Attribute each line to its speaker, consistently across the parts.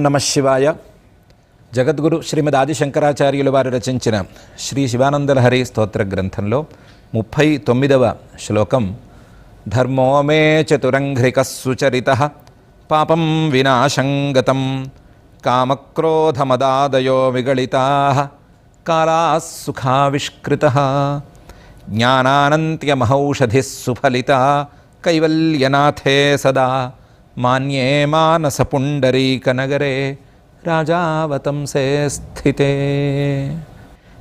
Speaker 1: నమ శివాయ. జగద్గురు శ్రీమద్ ఆదిశంకరాచార్యులు వారు రచించిన శ్రీ శివానందలహరి స్తోత్ర గ్రంథంలో ముప్పై తొమ్మిదవ శ్లోకం ధర్మో మే చతురంఘ్రిక సుచరిత పాపం వినాశంగతం కామక్రోధమదాదయో విగళితా కాలా సుఖావిష్కృత జ్ఞానానంత్యమహౌషధి సుఫలిత కైవల్యనాథే సదా. మాన్యే మానసపుండరీకనగరే రాజావతంసే స్థితే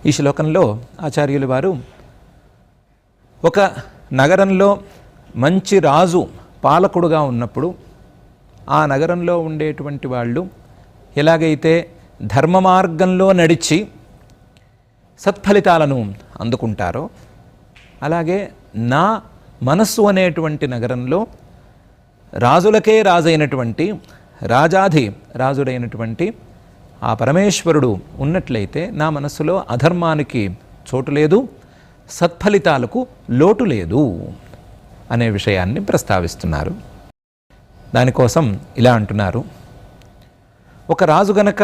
Speaker 1: ఈ శ్లోకంలో ఆచార్యులు వారు ఒక నగరంలో మంచి రాజు పాలకుడుగా ఉన్నప్పుడు ఆ నగరంలో ఉండేటువంటి వాళ్ళు ఎలాగైతే ధర్మ మార్గంలో నడిచి సత్ఫలితాలను అందుకుంటారో అలాగే నా మనస్సు అనేటువంటి నగరంలో రాజులకే రాజైనటువంటి రాజాధి రాజుడైనటువంటి ఆ పరమేశ్వరుడు ఉన్నట్లయితే నా మనస్సులో అధర్మానికి చోటు లేదు సత్ఫలితాలకు లోటు లేదు అనే విషయాన్ని ప్రస్తావిస్తున్నారు. దానికోసం ఇలా అంటున్నారు. ఒక రాజు గనక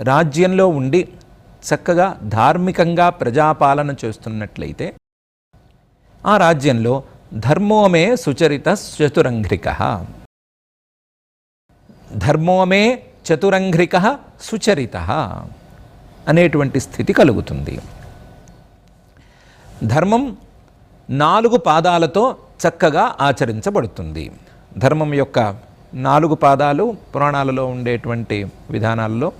Speaker 1: రాజ్యంలో ఉండి చక్కగా ధార్మికంగా ప్రజాపాలన చేస్తున్నట్లయితే ఆ రాజ్యంలో ధర్మోమే సుచరిత చతురంఘ్రిక ధర్మోమే చతురంఘ్రిక సుచరిత అనేటువంటి స్థితి కలుగుతుంది. ధర్మం నాలుగు పాదాలతో చక్కగా ఆచరించబడుతుంది. ధర్మం యొక్క నాలుగు పాదాలు పురాణాలలో ఉండేటువంటి విధానాల్లో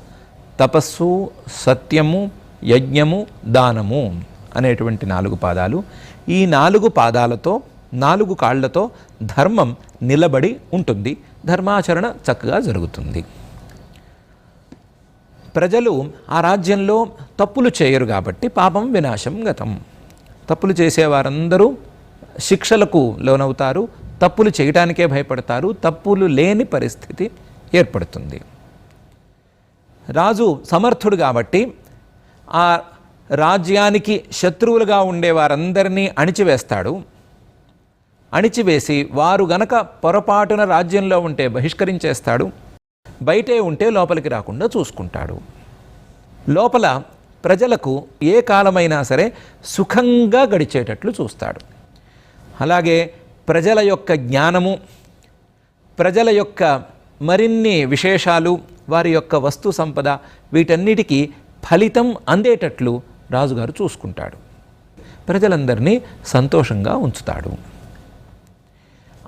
Speaker 1: తపస్సు సత్యము యజ్ఞము దానము అనేటువంటి నాలుగు పాదాలు ఈ నాలుగు పాదాలతో నాలుగు కాళ్ళతో ధర్మం నిలబడి ఉంటుంది. ధర్మాచరణ చక్కగా జరుగుతుంది. ప్రజలు ఆ రాజ్యంలో తప్పులు చేయరు కాబట్టి పాపం వినాశం గతం. తప్పులు చేసేవారందరూ శిక్షలకు లోనవుతారు. తప్పులు చేయటానికే భయపడతారు. తప్పులు లేని పరిస్థితి ఏర్పడుతుంది. రాజు సమర్థుడు కాబట్టి ఆ రాజ్యానికి శత్రువులుగా ఉండే వారందరినీ అణిచివేస్తాడు. అణిచివేసి వారు గనక పొరపాటున రాజ్యంలో ఉంటే బహిష్కరించేస్తాడు బయటే ఉంటే లోపలికి రాకుండా చూసుకుంటాడు. లోపల ప్రజలకు ఏ కాలమైనా సరే సుఖంగా గడిచేటట్లు చూస్తాడు. అలాగే ప్రజల యొక్క జ్ఞానము ప్రజల యొక్క మరిన్ని విశేషాలు వారి యొక్క వస్తు సంపద వీటన్నిటికీ ఫలితం అందేటట్లు రాజుగారు చూసుకుంటాడు. ప్రజలందరినీ సంతోషంగా ఉంచుతాడు.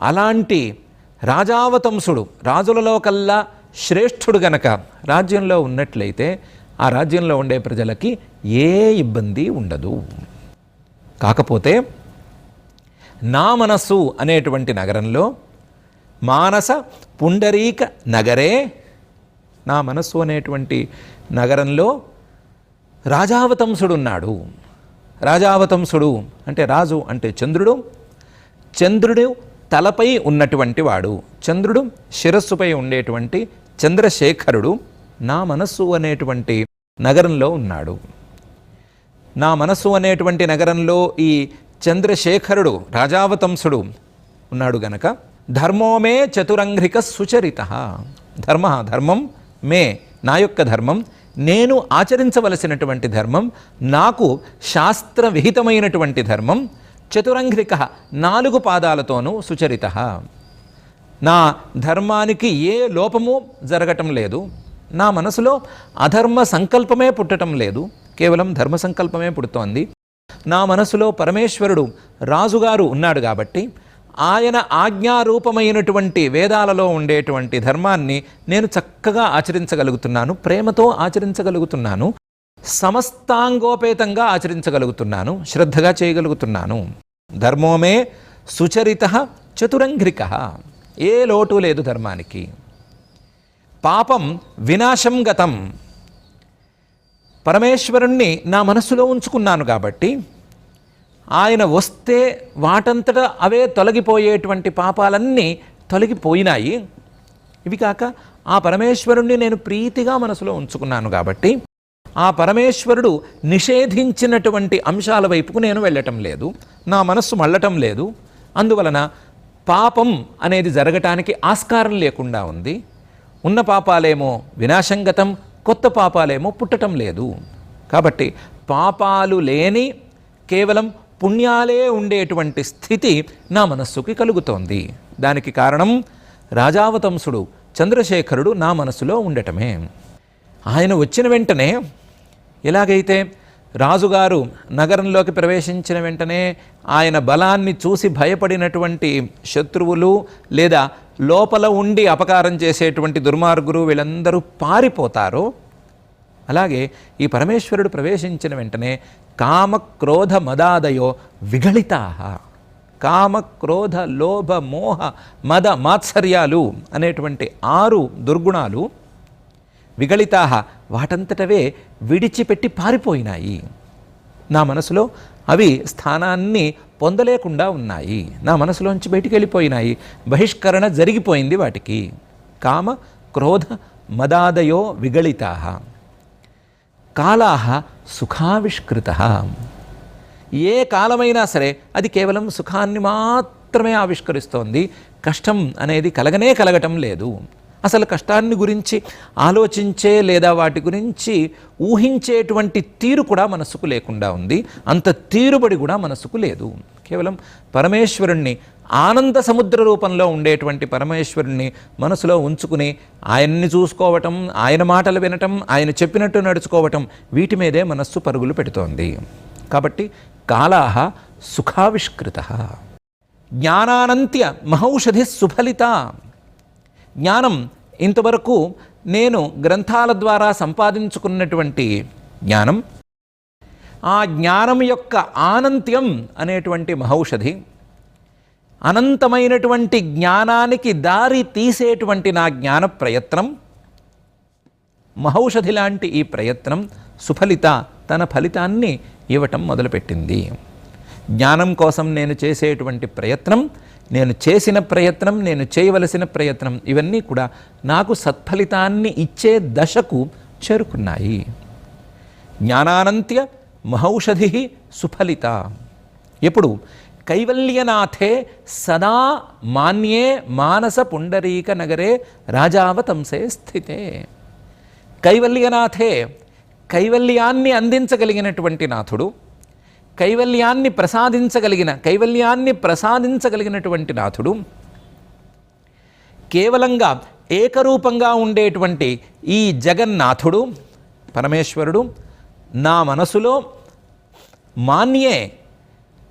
Speaker 1: అలాంటి రాజావతంసుడు రాజులలో కల్లా శ్రేష్ఠుడు గనక రాజ్యంలో ఉన్నట్లయితే ఆ రాజ్యంలో ఉండే ప్రజలకి ఏ ఇబ్బంది ఉండదు. కాకపోతే నా మనస్సు అనేటువంటి నగరంలో మానస పుండరీక నగరే నా మనస్సు అనేటువంటి నగరంలో రాజావతంసుడున్నాడు రాజావతంసుడు అంటే రాజు అంటే చంద్రుడు చంద్రుడు తలపై ఉన్నటువంటి వాడు చంద్రుడు శిరస్సుపై ఉండేటువంటి చంద్రశేఖరుడు నా మనస్సు అనేటువంటి నగరంలో ఉన్నాడు. నా మనస్సు అనేటువంటి నగరంలో ఈ చంద్రశేఖరుడు రాజావతంసుడు ఉన్నాడు గనక ధర్మోమే చతురంఘ్రిక సుచరిత. ధర్మ ధర్మం మే నా యొక్క ధర్మం నేను ఆచరించవలసినటువంటి ధర్మం నాకు శాస్త్ర విహితమైనటువంటి ధర్మం చతురంఘ్రిక నాలుగు పాదాలతోనూ సుచరిత. నా ధర్మానికి ఏ లోపము జరగటం లేదు. నా మనసులో అధర్మ సంకల్పమే పుట్టటం లేదు. కేవలం ధర్మ సంకల్పమే పుడుతోంది. నా మనసులో పరమేశ్వరుడు రాజుగారు ఉన్నాడు కాబట్టి ఆయన ఆజ్ఞారూపమైనటువంటి వేదాలలో ఉండేటువంటి ధర్మాన్ని నేను చక్కగా ఆచరించగలుగుతున్నాను ప్రేమతో ఆచరించగలుగుతున్నాను. సమస్తాంగోపేతంగా ఆచరించగలుగుతున్నాను శ్రద్ధగా చేయగలుగుతున్నాను. ధర్మోమే సుచరిత చతురంఘ్రిక. ఏ లోటు లేదు ధర్మానికి. పాపం వినాశం గతం. పరమేశ్వరుణ్ణి నా మనస్సులో ఉంచుకున్నాను కాబట్టి ఆయన వస్తే వాటంతట అవే తొలగిపోయేటువంటి పాపాలన్నీ తొలగిపోయినాయి. ఇవి కాక ఆ పరమేశ్వరుణ్ణి నేను ప్రీతిగా మనసులో ఉంచుకున్నాను కాబట్టి ఆ పరమేశ్వరుడు నిషేధించినటువంటి అంశాల వైపుకు నేను వెళ్ళటం లేదు నా మనస్సు మళ్ళటం లేదు. అందువలన పాపం అనేది జరగటానికి ఆస్కారం లేకుండా ఉంది. ఉన్న పాపాలేమో వినాశంగతం కొత్త పాపాలేమో పుట్టటం లేదు. కాబట్టి పాపాలు లేని కేవలం పుణ్యాలే ఉండేటువంటి స్థితి నా మనస్సుకి కలుగుతోంది. దానికి కారణం రాజావతంసుడు చంద్రశేఖరుడు నా మనసులో ఉండటమే. ఆయన వచ్చిన వెంటనే ఎలాగైతే రాజుగారు నగరంలోకి ప్రవేశించిన వెంటనే ఆయన బలాన్ని చూసి భయపడినటువంటి శత్రువులు లేదా లోపల ఉండి అపకారం చేసేటువంటి దుర్మార్గులు వీళ్ళందరూ పారిపోతారు. అలాగే ఈ పరమేశ్వరుడు ప్రవేశించిన వెంటనే కామ క్రోధ మదాదయో విగళితా. కామ క్రోధ లోభ మోహ మద మాత్సర్యాలు అనేటువంటి ఆరు దుర్గుణాలు విగళితాహ వాటంతటవే విడిచిపెట్టి పారిపోయినాయి. నా మనసులో అవి స్థానాన్ని పొందలేకుండా ఉన్నాయి. నా మనసులోంచి బయటికి వెళ్ళిపోయినాయి బహిష్కరణ జరిగిపోయింది వాటికి. కామ క్రోధ మదాదయో విగళితా కాలాహ సుఖావిష్కృత. ఏ కాలమైనా సరే అది కేవలం సుఖాన్ని మాత్రమే ఆవిష్కరిస్తోంది. కష్టం అనేది కలగనే కలగటం లేదు. అసలు కష్టాన్ని గురించి ఆలోచించే లేదా వాటి గురించి ఊహించేటువంటి తీరు కూడా మనసుకు లేకుండా ఉంది. అంత తీరుబడి కూడా మనసుకు లేదు. కేవలం పరమేశ్వరుణ్ణి ఆనంద సముద్ర రూపంలో ఉండేటువంటి పరమేశ్వరుణ్ణి మనసులో ఉంచుకుని ఆయన్ని చూసుకోవటం ఆయన మాటలు వినటం ఆయన చెప్పినట్టు నడుచుకోవటం వీటి మీదే మనస్సు పరుగులు పెడుతోంది. కాబట్టి కాలాహ సుఖావిష్కృత. జ్ఞానానంత్య మహౌషధి సుఫలిత. జ్ఞానం ఇంతవరకు నేను గ్రంథాల ద్వారా సంపాదించుకున్నటువంటి జ్ఞానం. ఆ జ్ఞానం యొక్క ఆనంత్యం అనేటువంటి మహౌషధి అనంతమైనటువంటి జ్ఞానానికి దారి తీసేటువంటి నా జ్ఞాన ప్రయత్నం మహౌషధి లాంటి ఈ ప్రయత్నం సుఫలిత తన ఫలితాన్ని ఇవ్వటం మొదలుపెట్టింది. జ్ఞానం కోసం నేను చేసేటువంటి ప్రయత్నం నేను చేసిన ప్రయత్నం నేను చేయవలసిన ప్రయత్నం ఇవన్నీ కూడా నాకు సత్ఫలితాన్ని ఇచ్చే దశకు చేరుకున్నాయి. జ్ఞానానంత్య మహౌషధి సుఫలిత. ఎప్పుడు? కైవల్యనాథే సదా మాన్యే మానస పుండరీక నగరే రాజావతంసే స్థితే. కైవల్యనాథే కైవల్యాన్ని అందించగలిగినటువంటి నాథుడు కైవల్యాన్ని ప్రసాదించగలిగిన కైవల్యాన్ని ప్రసాదించగలిగినటువంటి నాథుడు కేవలంగా ఏకరూపంగా ఉండేటువంటి ఈ జగన్నాథుడు పరమేశ్వరుడు నా మనసులో మాన్యే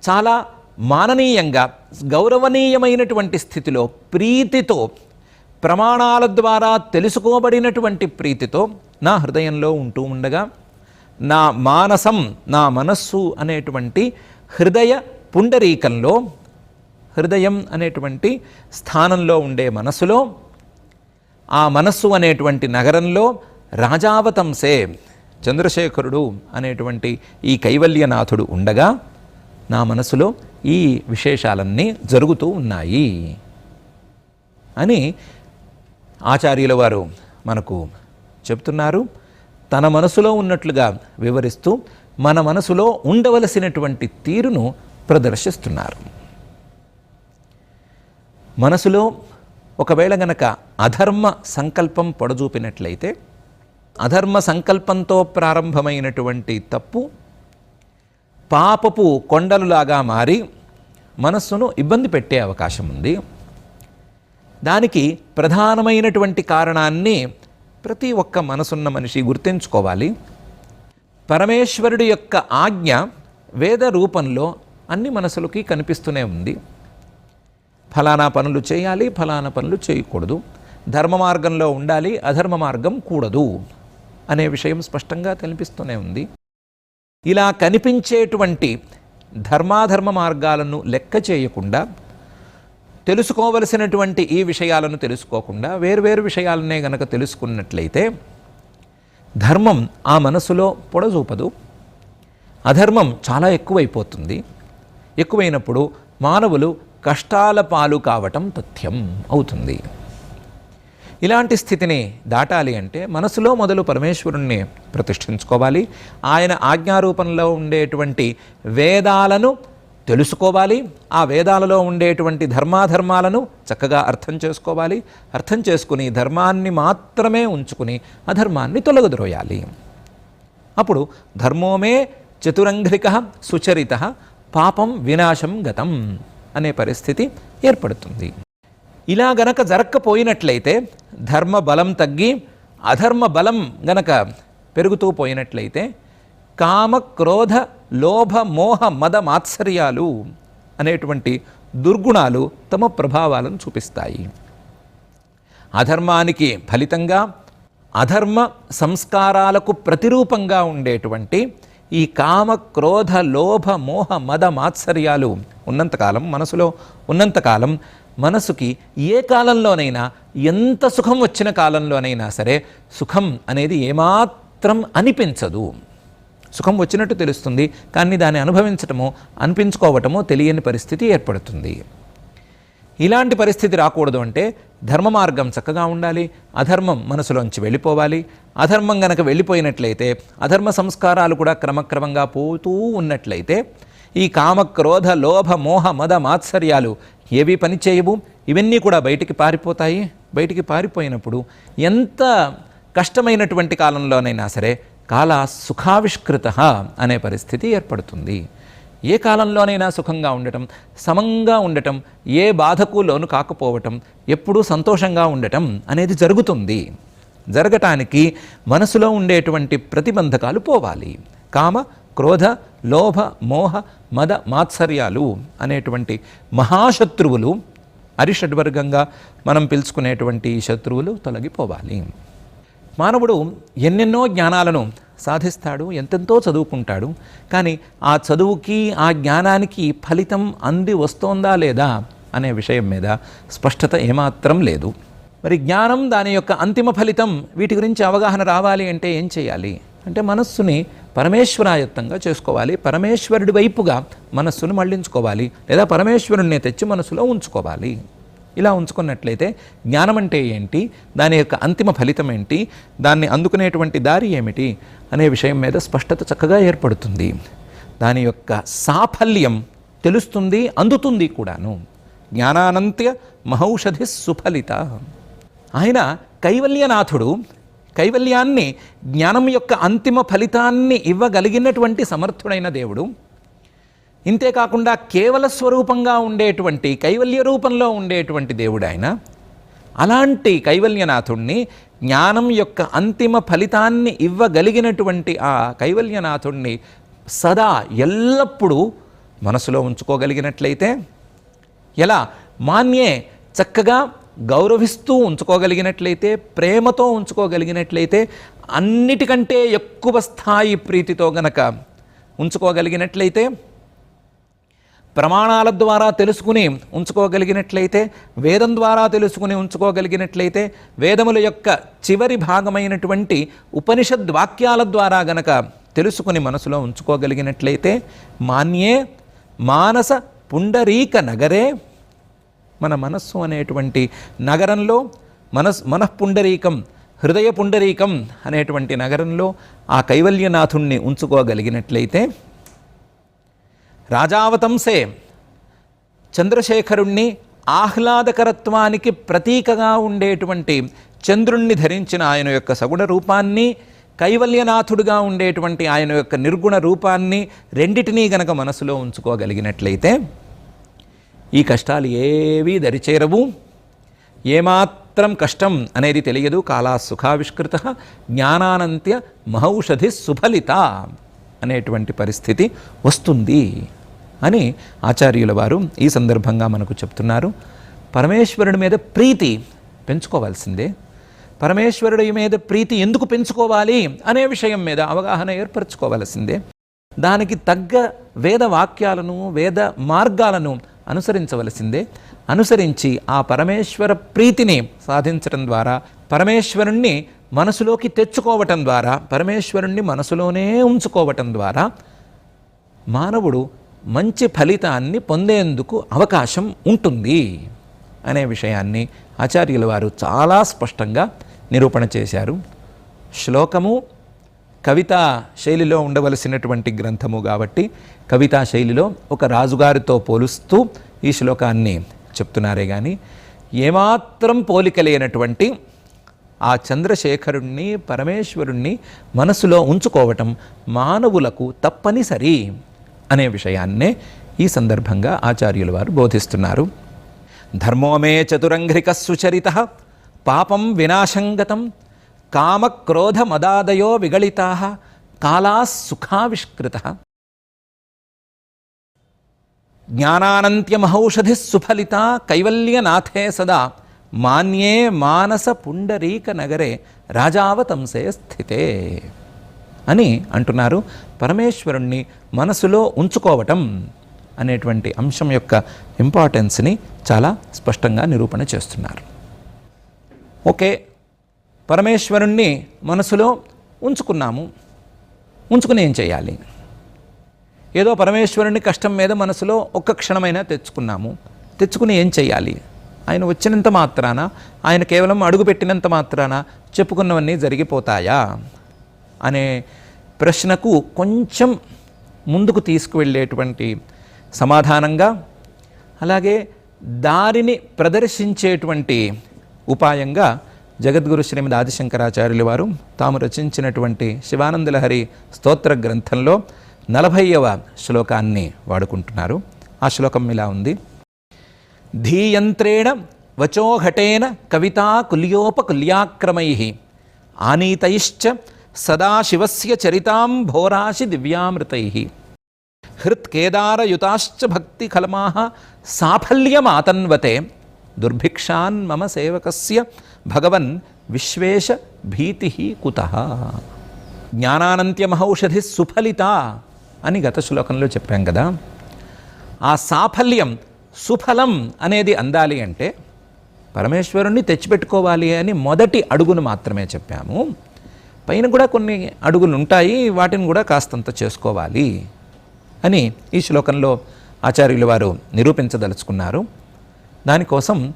Speaker 1: చాలా మాననీయంగా గౌరవనీయమైనటువంటి స్థితిలో ప్రీతితో ప్రమాణాల ద్వారా తెలుసుకోబడినటువంటి ప్రీతితో నా హృదయంలో ఉంటూ ఉండగా నా మానసం నా మనస్సు అనేటువంటి హృదయ పుండరీకంలో హృదయం అనేటువంటి స్థానంలో ఉండే మనసులో ఆ మనస్సు అనేటువంటి నగరంలో రాజావతంసే చంద్రశేఖరుడు అనేటువంటి ఈ కైవల్యనాథుడు ఉండగా నా మనసులో ఈ విశేషాలన్నీ జరుగుతూ ఉన్నాయి అని ఆచార్యుల వారు మనకు చెప్తున్నారు. తన మనసులో ఉన్నట్లుగా వివరిస్తూ మన మనసులో ఉండవలసినటువంటి తీరును ప్రదర్శిస్తున్నారు. మనసులో ఒకవేళ గనక అధర్మ సంకల్పం పొడజూపినట్లయితే అధర్మ సంకల్పంతో ప్రారంభమైనటువంటి తప్పు పాపపు కొండలులాగా మారి మనస్సును ఇబ్బంది పెట్టే అవకాశం ఉంది. దానికి ప్రధానమైనటువంటి కారణాన్ని ప్రతి ఒక్క మనసున్న మనిషి గుర్తుంచుకోవాలి. పరమేశ్వరుడి యొక్క ఆజ్ఞ వేద రూపంలో అన్ని మనసులకి కనిపిస్తూనే ఉంది. ఫలానా పనులు చేయాలి ఫలానా పనులు చేయకూడదు. ధర్మ మార్గంలో ఉండాలి అధర్మ మార్గం కూడదు అనే విషయం స్పష్టంగా కనిపిస్తూనే ఉంది. ఇలా కనిపించేటువంటి ధర్మాధర్మ మార్గాలను లెక్క చేయకుండా తెలుసుకోవలసినటువంటి ఈ విషయాలను తెలుసుకోకుండా వేరువేరు విషయాలనే గనక తెలుసుకున్నట్లయితే ధర్మం ఆ మనసులో పొడజూపదు. అధర్మం చాలా ఎక్కువైపోతుంది. ఎక్కువైనప్పుడు మానవులు కష్టాల పాలు కావటం తథ్యం అవుతుంది. ఇలాంటి స్థితిని దాటాలి అంటే మనసులో మొదలు పరమేశ్వరుణ్ణి ప్రతిష్ఠించుకోవాలి. ఆయన ఆజ్ఞారూపంలో ఉండేటువంటి వేదాలను తెలుసుకోవాలి. ఆ వేదాలలో ఉండేటువంటి ధర్మాధర్మాలను చక్కగా అర్థం చేసుకోవాలి. అర్థం చేసుకుని ధర్మాన్ని మాత్రమే ఉంచుకుని అధర్మాన్ని తొలగద్రోయాలి. అప్పుడు ధర్మోమే చతురంఘ్రిక సుచరిత పాపం వినాశం గతం అనే పరిస్థితి ఏర్పడుతుంది. ఇలా గనక జరక్కపోయినట్లయితే ధర్మ బలం తగ్గి అధర్మ బలం గనక పెరుగుతూ పోయినట్లయితే కామ క్రోధ లోభ మోహ మద మాత్సర్యాలు అనేటువంటి దుర్గుణాలు తమ ప్రభావాలను చూపిస్తాయి. అధర్మానికి ఫలితంగా అధర్మ సంస్కారాలకు ప్రతిరూపంగా ఉండేటువంటి ఈ కామ క్రోధ లోభ మోహ మద మాత్సర్యాలు ఉన్నంతకాలం మనసులో ఉన్నంతకాలం మనసుకి ఏ కాలంలోనైనా ఎంత సుఖం వచ్చిన కాలంలోనైనా సరే సుఖం అనేది ఏమాత్రం అనిపించదు. సుఖం వచ్చినట్టు తెలుస్తుంది కానీ దాన్ని అనుభవించటమో అనిపించుకోవటమో తెలియని పరిస్థితి ఏర్పడుతుంది. ఇలాంటి పరిస్థితి రాకూడదు అంటే ధర్మ మార్గం చక్కగా ఉండాలి అధర్మం మనసులోంచి వెళ్ళిపోవాలి. అధర్మం గనక వెళ్ళిపోయినట్లయితే అధర్మ సంస్కారాలు కూడా క్రమక్రమంగా పోతూ ఉన్నట్లయితే ఈ కామ క్రోధ లోభ మోహ మద మాత్సర్యాలు ఏవి పని చేయవు. ఇవన్నీ కూడా బయటికి పారిపోతాయి. బయటికి పారిపోయినప్పుడు ఎంత కష్టమైనటువంటి కాలంలోనైనా సరే కాల సుఖావిష్కృత అనే పరిస్థితి ఏర్పడుతుంది. ఏ కాలంలోనైనా సుఖంగా ఉండటం సమంగా ఉండటం ఏ బాధకు లోను కాకపోవటం ఎప్పుడూ సంతోషంగా ఉండటం అనేది జరుగుతుంది. జరగటానికి మనసులో ఉండేటువంటి ప్రతిబంధకాలు పోవాలి. కామ క్రోధ లోభ మోహ మద మాత్సర్యాలు అనేటువంటి మహాశత్రువులు అరిషడ్వర్గంగా మనం పిలుచుకునేటువంటి శత్రువులు తొలగిపోవాలి. మానవుడు ఎన్నెన్నో జ్ఞానాలను సాధిస్తాడు ఎంతెంతో చదువుకుంటాడు కానీ ఆ చదువుకి ఆ జ్ఞానానికి ఫలితం అంది వస్తోందా లేదా అనే విషయం మీద స్పష్టత ఏమాత్రం లేదు. మరి జ్ఞానం దాని యొక్క అంతిమ ఫలితం వీటి గురించి అవగాహన రావాలి అంటే ఏం చేయాలి? అంటే మనస్సుని పరమేశ్వరాయత్తంగా చేసుకోవాలి పరమేశ్వరుడి వైపుగా మనస్సును మళ్ళించుకోవాలి లేదా పరమేశ్వరుణ్ణి తెచ్చి మనసులో ఉంచుకోవాలి. ఇలా ఉంచుకున్నట్లయితే జ్ఞానం అంటే ఏంటి? దాని యొక్క అంతిమ ఫలితం ఏంటి? దాన్ని అందుకునేటువంటి దారి ఏమిటి? అనే విషయం మీద స్పష్టత చక్కగా ఏర్పడుతుంది. దాని యొక్క సాఫల్యం తెలుస్తుంది అందుతుంది కూడాను. జ్ఞానానంత్య మహౌషధి సుఫలిత. ఆయన కైవల్యనాథుడు కైవల్యాన్ని జ్ఞానం యొక్క అంతిమ ఫలితాన్ని ఇవ్వగలిగినటువంటి సమర్థుడైన దేవుడు. ఇంతేకాకుండా కేవల స్వరూపంగా ఉండేటువంటి కైవల్య రూపంలో ఉండేటువంటి దేవుడు ఆయన అలాంటి కైవల్యనాథుణ్ణి జ్ఞానం యొక్క అంతిమ ఫలితాన్ని ఇవ్వగలిగినటువంటి ఆ కైవల్యనాథుణ్ణి సదా ఎల్లప్పుడూ మనసులో ఉంచుకోగలిగినట్లయితే ఎలా? మాన్యే చక్కగా గౌరవిస్తూ ఉంచుకోగలిగినట్లయితే ప్రేమతో ఉంచుకోగలిగినట్లయితే అన్నిటికంటే ఎక్కువ స్థాయి ప్రీతితో గనక ఉంచుకోగలిగినట్లయితే ప్రమాణాల ద్వారా తెలుసుకుని ఉంచుకోగలిగినట్లయితే వేదం ద్వారా తెలుసుకుని ఉంచుకోగలిగినట్లయితే వేదముల యొక్క చివరి భాగమైనటువంటి ఉపనిషద్ వాక్యాల ద్వారా గనక తెలుసుకుని మనసులో ఉంచుకోగలిగినట్లయితే మాన్యే మానస పుండరీక నగరే మన మనస్సు అనేటువంటి నగరంలో మనస్ మనఃపుండరీకం హృదయ పుండరీకం అనేటువంటి నగరంలో ఆ కైవల్యనాథుణ్ణి ఉంచుకోగలిగినట్లయితే రాజావతంసే చంద్రశేఖరుణ్ణి ఆహ్లాదకరత్వానికి ప్రతీకగా ఉండేటువంటి చంద్రుణ్ణి ధరించిన ఆయన యొక్క సగుణ రూపాన్ని కైవల్యనాథుడుగా ఉండేటువంటి ఆయన యొక్క నిర్గుణ రూపాన్ని రెండిటినీ గనక మనసులో ఉంచుకోగలిగినట్లయితే ఈ కష్టాలు ఏవీ దరిచేరవు. ఏమాత్రం కష్టం అనేది తెలియదు. కాలా సుఖావిష్కృత జ్ఞానానంత్య మహౌషధి సుఫలిత అనేటువంటి పరిస్థితి వస్తుంది. అని ఆచార్యుల వారు ఈ సందర్భంగా మనకు చెప్తున్నారు. పరమేశ్వరుడి మీద ప్రీతి పెంచుకోవాల్సిందే. పరమేశ్వరుడి మీద ప్రీతి ఎందుకు పెంచుకోవాలి అనే విషయం మీద అవగాహన ఏర్పరచుకోవాల్సిందే. దానికి తగ్గ వేద వాక్యాలను వేద మార్గాలను అనుసరించవలసిందే. అనుసరించి ఆ పరమేశ్వర ప్రీతిని సాధించడం ద్వారా పరమేశ్వరుణ్ణి మనసులోకి తెచ్చుకోవటం ద్వారా పరమేశ్వరుణ్ణి మనసులోనే ఉంచుకోవటం ద్వారా మానవుడు మంచి ఫలితాన్ని పొందేందుకు అవకాశం ఉంటుంది అనే విషయాన్ని ఆచార్యుల వారు చాలా స్పష్టంగా నిరూపణ చేశారు. శ్లోకము కవితా శైలిలో ఉండవలసినటువంటి గ్రంథము కాబట్టి కవితా శైలిలో ఒక రాజుగారితో పోలుస్తూ ఈ శ్లోకాన్ని చెప్తున్నారే కానీ ఏమాత్రం పోలిక లేనటువంటి ఆ చంద్రశేఖరుణ్ణి పరమేశ్వరుణ్ణి మనసులో ఉంచుకోవటం మానవులకు తప్పనిసరి. అనే విషయాన్నే ఈ సందర్భంగా ఆచార్యుల వారు బోధిస్తున్నారు. ధర్మోమే చతురంఘ్రిక సుచరిత పాపం వినాశంగతం కామక్రోధ మదాదయో విగళితా కాలా సుఖావిష్కృత జ్ఞానానంత్యమహౌషధి సుఫలిత కైవల్యనాథే సదా మాన్యే మానస పుండరీక నగరే రాజావతంసే స్థితే. అని అంటున్నారు. పరమేశ్వరుణ్ణి మనసులో ఉంచుకోవటం అనేటువంటి అంశం యొక్క ఇంపార్టెన్స్ని చాలా స్పష్టంగా నిరూపణ చేస్తున్నారు. ఓకే పరమేశ్వరుణ్ణి మనసులో ఉంచుకున్నాము. ఉంచుకుని ఏం చేయాలి? ఏదో పరమేశ్వరుని కష్టం మీద మనసులో ఒక్క క్షణమైనా తెచ్చుకున్నాము. తెచ్చుకుని ఏం చేయాలి? ఆయన వచ్చినంత మాత్రాన ఆయన కేవలం అడుగుపెట్టినంత మాత్రాన చెప్పుకున్నవన్నీ జరిగిపోతాయా? అనే ప్రశ్నకు కొంచెం ముందుకు తీసుకువెళ్ళేటువంటి సమాధానంగా అలాగే దారిని ప్రదర్శించేటువంటి ఉపాయంగా జగద్గురు శ్రీమద్ ఆదిశంకరాచార్యులు వారు తాము రచించినటువంటి శివానందలహరి స్తోత్ర గ్రంథంలో నలభైవ శ్లోకాన్ని వాడుకుంటున్నారు. ఆ శ్లోకం ఇలా ఉంది. ధీయంత్రేణ వచోఘటేన కవితా కుల్యోపకుల్యాక్రమై ఆనీతైశ్చ సదాశివస్య చరితాం భోరాశి దివ్యామృతై హృత్కేదారయుతాశ్చ భక్తి కలమా సాఫల్యమాతన్వతే దుర్భిక్షాన్ మమ సేవకస్య భగవన్ విశ్వేశ భీతి కుత జ్ఞానానంత్యమహౌషధి సుఫలిత అని గత శ్లోకంలో చెప్పాం కదా। ఆ సాఫల్యం సుఫలం అనేది అందాలి అంటే పరమేశ్వరుణ్ణి తెచ్చిపెట్టుకోవాలి అని మొదటి అడుగును మాత్రమే చెప్పాము. పైన కూడా కొన్ని అడుగులు ఉంటాయి వాటిని కూడా కాస్తంత చేసుకోవాలి అని ఈ శ్లోకంలో ఆచార్యులు వారు నిరూపించదలుచుకున్నారు. దానికోసం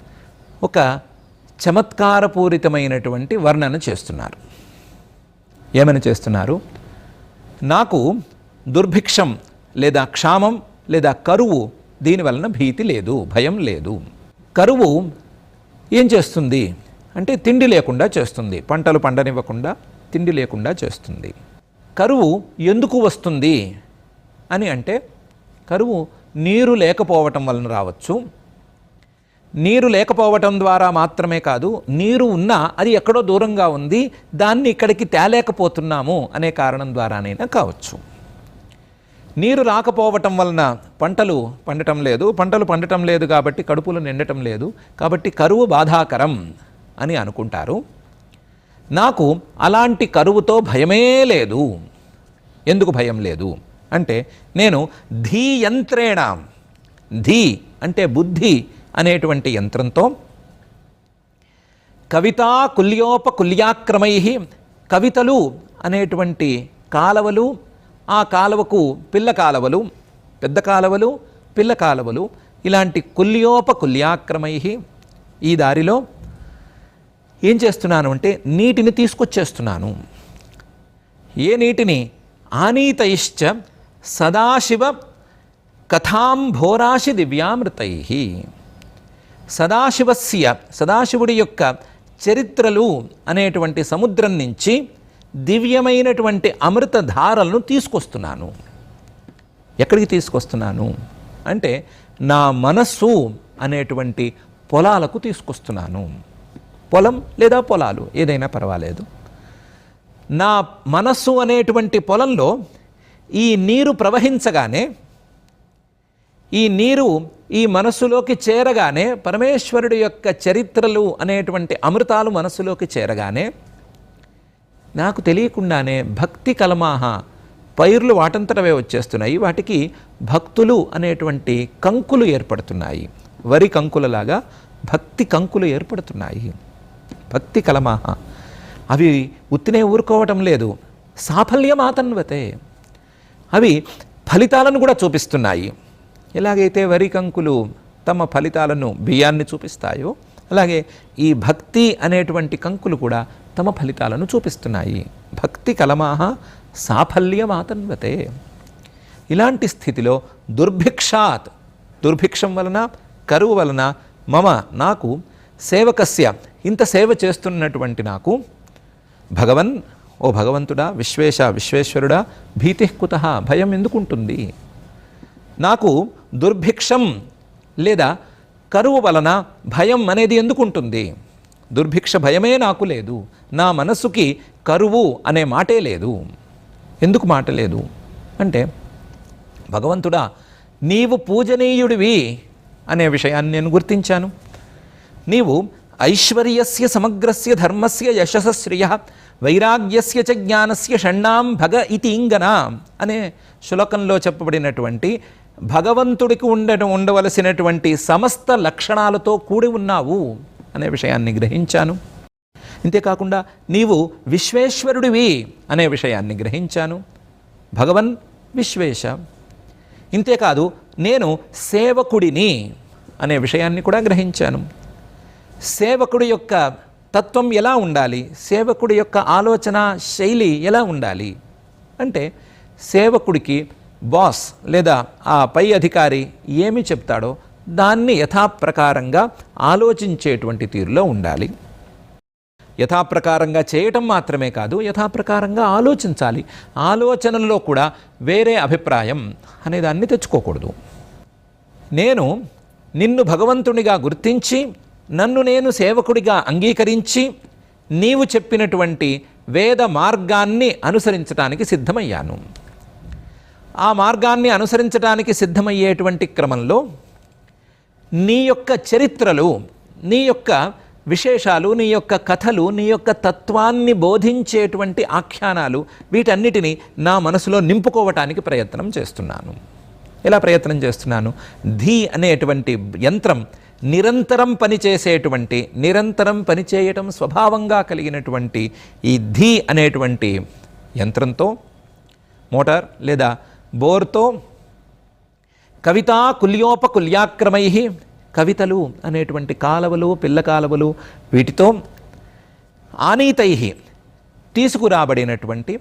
Speaker 1: ఒక చమత్కారపూరితమైనటువంటి వర్ణన చేస్తున్నారు. ఏమని చేస్తున్నారు? నాకు దుర్భిక్షం లేదా క్షామం లేదా కరువు దీని వలన భీతి లేదు భయం లేదు. కరువు ఏం చేస్తుంది? అంటే తిండి లేకుండా చేస్తుంది పంటలు పండనివ్వకుండా తిండి లేకుండా చేస్తుంది. కరువు ఎందుకు వస్తుంది? అని అంటే కరువు నీరు లేకపోవటం వలన రావచ్చు. నీరు లేకపోవటం ద్వారా మాత్రమే కాదు నీరు ఉన్నా అది ఎక్కడో దూరంగా ఉంది దాన్ని ఇక్కడికి తేలేకపోతున్నాము అనే కారణం ద్వారానైనా కావచ్చు. నీరు రాకపోవటం వలన పంటలు పండటం లేదు పంటలు పండటం లేదు కాబట్టి కడుపులు నిండటం లేదు కాబట్టి కరువు బాధాకరం అని అనుకుంటారు. నాకు అలాంటి కరువుతో భయమే లేదు. ఎందుకు భయం లేదు? అంటే నేను ధీ యంత్రేణ ధీ అంటే బుద్ధి అనేటువంటి యంత్రంతో కవితా కుల్యోపకుల్యాక్రమై కవితలు అనేటువంటి కాలవలు ఆ కాలవకు పిల్ల కాలవలు పెద్ద కాలవలు పిల్ల కాలవలు ఇలాంటి కుల్యోపకుల్యాక్రమై ఈ దారిలో ఏం చేస్తున్నాను అంటే నీటిని తీసుకొచ్చేస్తున్నాను. ఏ నీటిని? ఆనీతయిశ్చ సదాశివ కథాంభోరాశి దివ్యామృతై. సదాశివస్య సదాశివుడి యొక్క చరిత్రలు అనేటువంటి సముద్రం నుంచి దివ్యమైనటువంటి అమృతధారలను తీసుకొస్తున్నాను. ఎక్కడికి తీసుకొస్తున్నాను? అంటే నా మనస్సు అనేటువంటి పొలాలకు తీసుకొస్తున్నాను. పొలం లేదా పొలాలు ఏదైనా పర్వాలేదు. నా మనస్సు అనేటువంటి పొలంలో ఈ నీరు ప్రవహించగానే ఈ నీరు ఈ మనస్సులోకి చేరగానే పరమేశ్వరుడి యొక్క చరిత్రలు అనేటువంటి అమృతాలు మనస్సులోకి చేరగానే నాకు తెలియకుండానే భక్తి కలమాహ పైర్లు వాటంతటవే వచ్చేస్తున్నాయి. వాటికి భక్తులు అనేటువంటి కంకులు ఏర్పడుతున్నాయి. వరి కంకులలాగా భక్తి కంకులు ఏర్పడుతున్నాయి. భక్తి కలమాహ. అవి ఉత్తినే ఊరుకోవటం లేదు. సాఫల్యమాతన్వతే అవి ఫలితాలను కూడా చూపిస్తున్నాయి. ఎలాగైతే వరి కంకులు తమ ఫలితాలను బియ్యాన్ని చూపిస్తాయో అలాగే ఈ భక్తి అనేటువంటి కంకులు కూడా తమ ఫలితాలను చూపిస్తున్నాయి. భక్తి కలమాహ సాఫల్యమాతన్వతే ఇలాంటి స్థితిలో దుర్భిక్షాత్ దుర్భిక్షం వలన కరువు వలన మమ నాకు సేవకస్య ఇంత సేవ చేస్తున్నటువంటి నాకు భగవన్ ఓ భగవంతుడా విశ్వేశ విశ్వేశ్వరుడా భీతి కుత భయం ఎందుకుంటుంది? నాకు దుర్భిక్షం లేదా కరువు వలన భయం అనేది ఎందుకుంటుంది? దుర్భిక్ష భయమే నాకు లేదు. నా మనసుకి కరువు అనే మాటే లేదు. ఎందుకు మాట లేదు? అంటే భగవంతుడా నీవు పూజనీయుడివి అనే విషయాన్ని నేను గుర్తించాను. నీవు ఐశ్వర్యస్య సమగ్రస్య ధర్మస్య యశస్శ్రియ వైరాగ్యస్య చ జ్ఞానస్య షణ్ణాం భగ ఇతి ఇంగన అనే శ్లోకంలో చెప్పబడినటువంటి భగవంతుడికి ఉండడం ఉండవలసినటువంటి సమస్త లక్షణాలతో కూడి ఉన్నావు అనే విషయాన్ని గ్రహించాను. ఇంతేకాకుండా నీవు విశ్వేశ్వరుడివి అనే విషయాన్ని గ్రహించాను. భగవన్ విశ్వేశ. ఇంతేకాదు నేను సేవకుడిని అనే విషయాన్ని కూడా గ్రహించాను. సేవకుడి యొక్క తత్వం ఎలా ఉండాలి? సేవకుడి యొక్క ఆలోచన శైలి ఎలా ఉండాలి? అంటే సేవకుడికి బాస్ లేదా ఆ పై అధికారి ఏమి చెప్తాడో దాన్ని యథాప్రకారంగా ఆలోచించేటువంటి తీరులో ఉండాలి. యథాప్రకారంగా చేయటం మాత్రమే కాదు యథాప్రకారంగా ఆలోచించాలి. ఆలోచనల్లో కూడా వేరే అభిప్రాయం అనేదాన్ని తెచ్చుకోకూడదు. నేను నిన్ను భగవంతునిగా గుర్తించి నన్ను నేను సేవకుడిగా అంగీకరించి నీవు చెప్పినటువంటి వేద మార్గాన్ని అనుసరించటానికి సిద్ధమయ్యాను. ఆ మార్గాన్ని అనుసరించటానికి సిద్ధమయ్యేటువంటి క్రమంలో నీ యొక్క చరిత్రలు నీ యొక్క విశేషాలు నీ యొక్క కథలు నీ యొక్క తత్వాన్ని బోధించేటువంటి ఆఖ్యానాలు వీటన్నిటిని నా మనసులో నింపుకోవటానికి ప్రయత్నం చేస్తున్నాను. ఎలా ప్రయత్నం చేస్తున్నాను? ధీ అనేటువంటి యంత్రం నిరంతరం పనిచేసేటువంటి నిరంతరం పనిచేయటం స్వభావంగా కలిగినటువంటి ఈ ధీ అనేటువంటి యంత్రంతో మోటార్ లేదా బోర్తో కవితా కుల్యోపకుల్యాక్రమై కవితలు అనేటువంటి కాలవలు పిల్ల కాలవలు వీటితో ఆనీతై తీసుకురాబడినటువంటి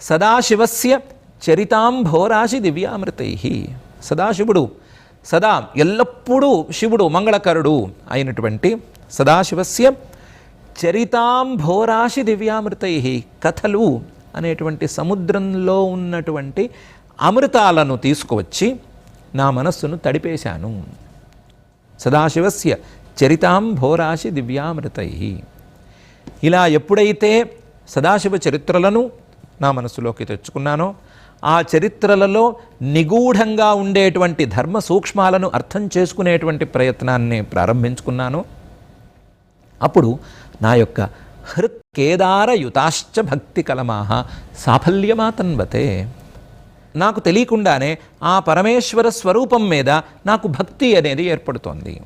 Speaker 1: సదాశివస్య చరితాంభోరాశి దివ్యామృతై. సదాశివుడు సదా ఎల్లప్పుడూ శివుడు మంగళకరుడు అయినటువంటి సదాశివస్య చరితాంభోరాశి దివ్యామృతై కథలు అనేటువంటి సముద్రంలో ఉన్నటువంటి అమృతాలను తీసుకువచ్చి నా మనస్సును తడిపేశాను. సదాశివస్య చరితాంభోరాశి దివ్యామృతై. ఇలా ఎప్పుడైతే సదాశివ చరిత్రలను నా మనసులోకి తెచ్చుకున్నానో ఆ చరిత్రలలో నిగూఢంగా ఉండేటువంటి ధర్మ సూక్ష్మాలను అర్థం చేసుకునేటువంటి ప్రయత్నాన్ని ప్రారంభించుకున్నాను. అప్పుడు నా యొక్క హృత్ కేదారయుతాశ్చ భక్తి కలమాహ సాఫల్యమాతన్వతే. నాకు తెలియకుండానే ఆ పరమేశ్వర స్వరూపం మీద నాకు భక్తి అనేది ఏర్పడుతోంది.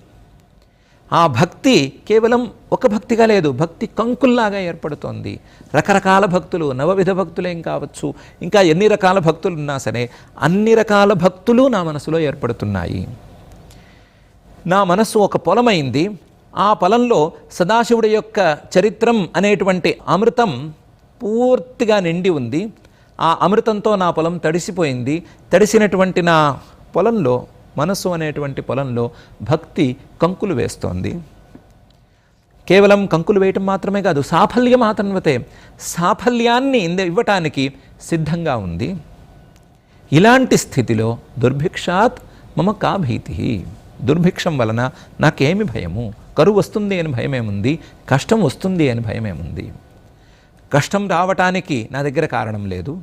Speaker 1: ఆ భక్తి కేవలం ఒక భక్తిగా లేదు భక్తి కంకుల్లాగా ఏర్పడుతోంది. రకరకాల భక్తులు నవవిధ భక్తులేం కావచ్చు ఇంకా ఎన్ని రకాల భక్తులు ఉన్నా సరే అన్ని రకాల భక్తులు నా మనసులో ఏర్పడుతున్నాయి. నా మనస్సు ఒక పొలమైంది ఆ పొలంలో సదాశివుడి యొక్క చరిత్రం అనేటువంటి అమృతం పూర్తిగా నిండి ఉంది. ఆ అమృతంతో నా పొలం తడిసిపోయింది. తడిసినటువంటి నా పొలంలో మనస్సు అనేటువంటి పొలంలో భక్తి కంకులు వేస్తోంది. కేవలం కంకులు వేయటం మాత్రమే కాదు సాఫల్యం ఆతన్వతే సాఫల్యాన్ని ఇంద- ఇవ్వటానికి సిద్ధంగా ఉంది. ఇలాంటి స్థితిలో దుర్భిక్షాత్ మమ కా భీతి దుర్భిక్షం వలన నాకేమి భయము? కరువు వస్తుంది అని భయమేముంది కష్టం వస్తుంది అని భయమేముంది కష్టం రావటానికి నా దగ్గర కారణం లేదు.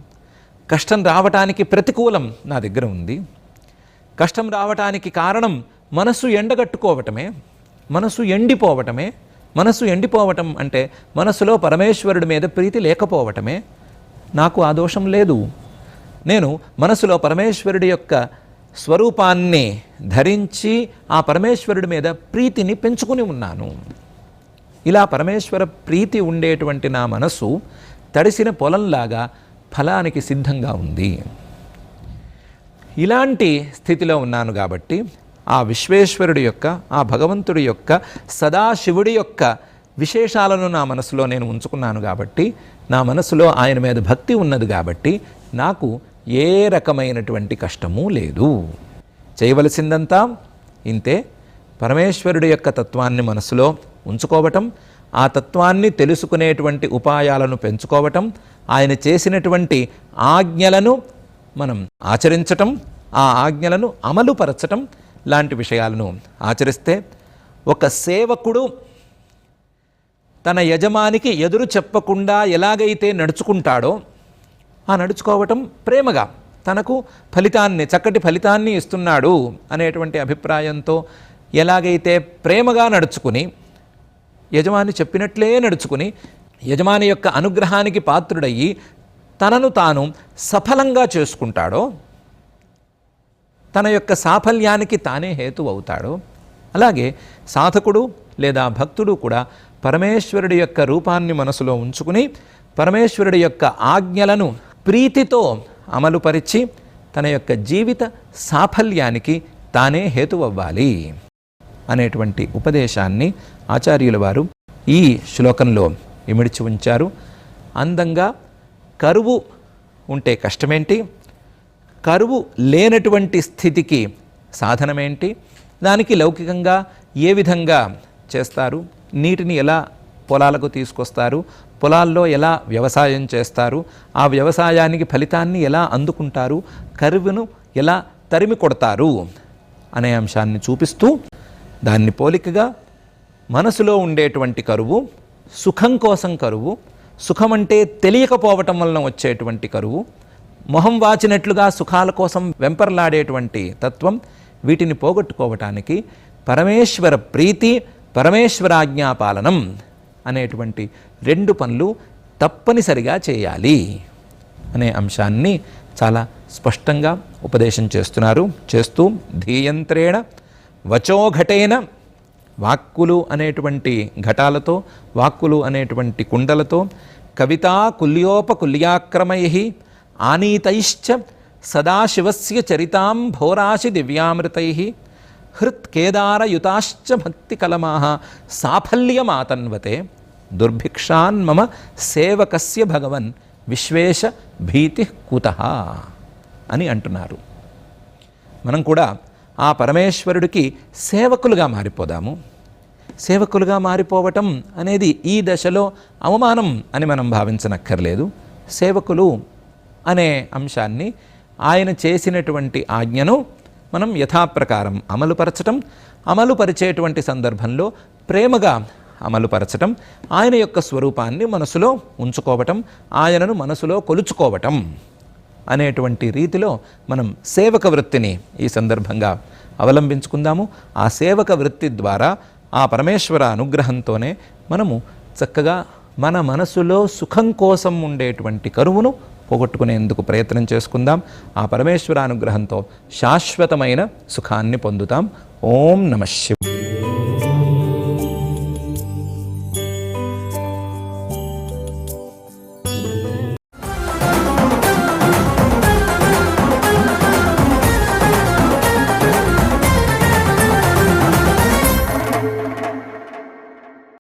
Speaker 1: కష్టం రావటానికి ప్రతికూలం నా దగ్గర ఉంది. కష్టం రావటానికి కారణం మనసు ఎండగట్టుకోవటమే మనసు ఎండిపోవటమే మనసు ఎండిపోవటం అంటే మనసులో పరమేశ్వరుడి మీద ప్రీతి లేకపోవటమే. నాకు ఆ దోషం లేదు. నేను మనసులో పరమేశ్వరుడి యొక్క స్వరూపాన్ని ధరించి ఆ పరమేశ్వరుడి మీద ప్రీతిని పెంచుకుని ఉన్నాను. ఇలా పరమేశ్వర ప్రీతి ఉండేటువంటి నా మనసు తడిసిన పొలంలాగా ఫలానికి సిద్ధంగా ఉంది. ఇలాంటి స్థితిలో ఉన్నాను కాబట్టి ఆ విశ్వేశ్వరుడి యొక్క ఆ భగవంతుడి యొక్క సదాశివుడి యొక్క విశేషాలను నా మనసులో నేను ఉంచుకున్నాను కాబట్టి నా మనసులో ఆయన మీద భక్తి ఉన్నది కాబట్టి నాకు ఏ రకమైనటువంటి కష్టము లేదు. చేయవలసిందంతా ఇంతే. పరమేశ్వరుడి యొక్క తత్వాన్ని మనసులో ఉంచుకోవటం ఆ తత్వాన్ని తెలుసుకునేటువంటి ఉపాయాలను పెంచుకోవటం ఆయన చేసినటువంటి ఆజ్ఞలను మనం ఆచరించటం ఆ ఆజ్ఞలను అమలుపరచటం లాంటి విషయాలను ఆచరిస్తే ఒక సేవకుడు తన యజమానికి ఎదురు చెప్పకుండా ఎలాగైతే నడుచుకుంటాడో ఆ నడుచుకోవటం ప్రేమగా తనకు ఫలితాన్ని చక్కటి ఫలితాన్ని ఇస్తున్నాడు అనేటువంటి అభిప్రాయంతో ఎలాగైతే ప్రేమగా నడుచుకుని యజమాని చెప్పినట్లే నడుచుకుని యజమాని యొక్క అనుగ్రహానికి పాత్రుడయ్యి తనను తాను సఫలంగా చేసుకుంటాడో తన యొక్క సాఫల్యానికి తానే హేతు అవుతాడో అలాగే సాధకుడు లేదా భక్తుడు కూడా పరమేశ్వరుడి యొక్క రూపాన్ని మనసులో ఉంచుకుని పరమేశ్వరుడి యొక్క ఆజ్ఞలను ప్రీతితో అమలుపరిచి తన యొక్క జీవిత సాఫల్యానికి తానే హేతువవ్వాలి అనేటువంటి ఉపదేశాన్ని ఆచార్యుల వారు ఈ శ్లోకంలో ఇమిడిచి ఉంచారు. అందంగా కరువు ఉంటే కష్టమేంటి? కరువు లేనటువంటి స్థితికి సాధనమేంటి? దానికి లౌకికంగా ఏ విధంగా చేస్తారు? నీటిని ఎలా పొలాలకు తీసుకొస్తారు? పొలాల్లో ఎలా వ్యవసాయం చేస్తారు? ఆ వ్యవసాయానికి ఫలితాన్ని ఎలా అందుకుంటారు? కరువును ఎలా తరిమి కొడతారు? అనే అంశాన్ని చూపిస్తూ దాన్ని పోలికగా మనసులో ఉండేటువంటి కరువు సుఖం కోసం కరువు సుఖమంటే తెలియకపోవటం వలన వచ్చేటువంటి కరువు మొహం వాచినట్లుగా సుఖాల కోసం వెంపర్లాడేటువంటి తత్వం వీటిని పోగొట్టుకోవటానికి పరమేశ్వర ప్రీతి పరమేశ్వరాజ్ఞాపాలనం అనేటువంటి రెండు పనులు తప్పనిసరిగా చేయాలి అనే అంశాన్ని చాలా స్పష్టంగా ఉపదేశం చేస్తున్నారు. చేస్తూ ధీయంత్రేణ వచోఘటేన వాక్కులు అనేటువంటి ఘటాలతో వాక్కులు అనేటువంటి కుండలతో కవితా కుల్యోపకుల్యాక్రమై ఆనీతైశ్చ సదాశివస్య చరితాం భోరాశి దివ్యామృతై హృత్కేదారయుతాశ్చ భక్తి కలమా సాఫల్యమాతన్వతే దుర్భిక్షాన్ మమ సేవకస్య భగవన్ విశ్వేష భీతి కుత అని అంటున్నారు. మనం కూడా ఆ పరమేశ్వరుడికి సేవకులుగా మారిపోదాము. సేవకులుగా మారిపోవటం అనేది ఈ దశలో అవమానం అని మనం భావించనక్కర్లేదు. సేవకులు అనే అంశాన్ని ఆయన చేసినటువంటి ఆజ్ఞను మనం యథాప్రకారం అమలుపరచటం అమలుపరిచేటువంటి సందర్భంలో ప్రేమగా అమలుపరచటం ఆయన యొక్క స్వరూపాన్ని మనసులో ఉంచుకోవటం ఆయనను మనసులో కొలుచుకోవటం. అనేటువంటి రీతిలో మనం సేవక వృత్తిని ఈ సందర్భంగా అవలంబించుకుందాము. ఆ సేవక వృత్తి ద్వారా ఆ పరమేశ్వర అనుగ్రహంతోనే మనము చక్కగా మన మనసులో సుఖం కోసం ఉండేటువంటి కరువును పోగొట్టుకునేందుకు ప్రయత్నం చేసుకుందాం. ఆ పరమేశ్వర అనుగ్రహంతో శాశ్వతమైన సుఖాన్ని పొందుతాం. ఓం నమ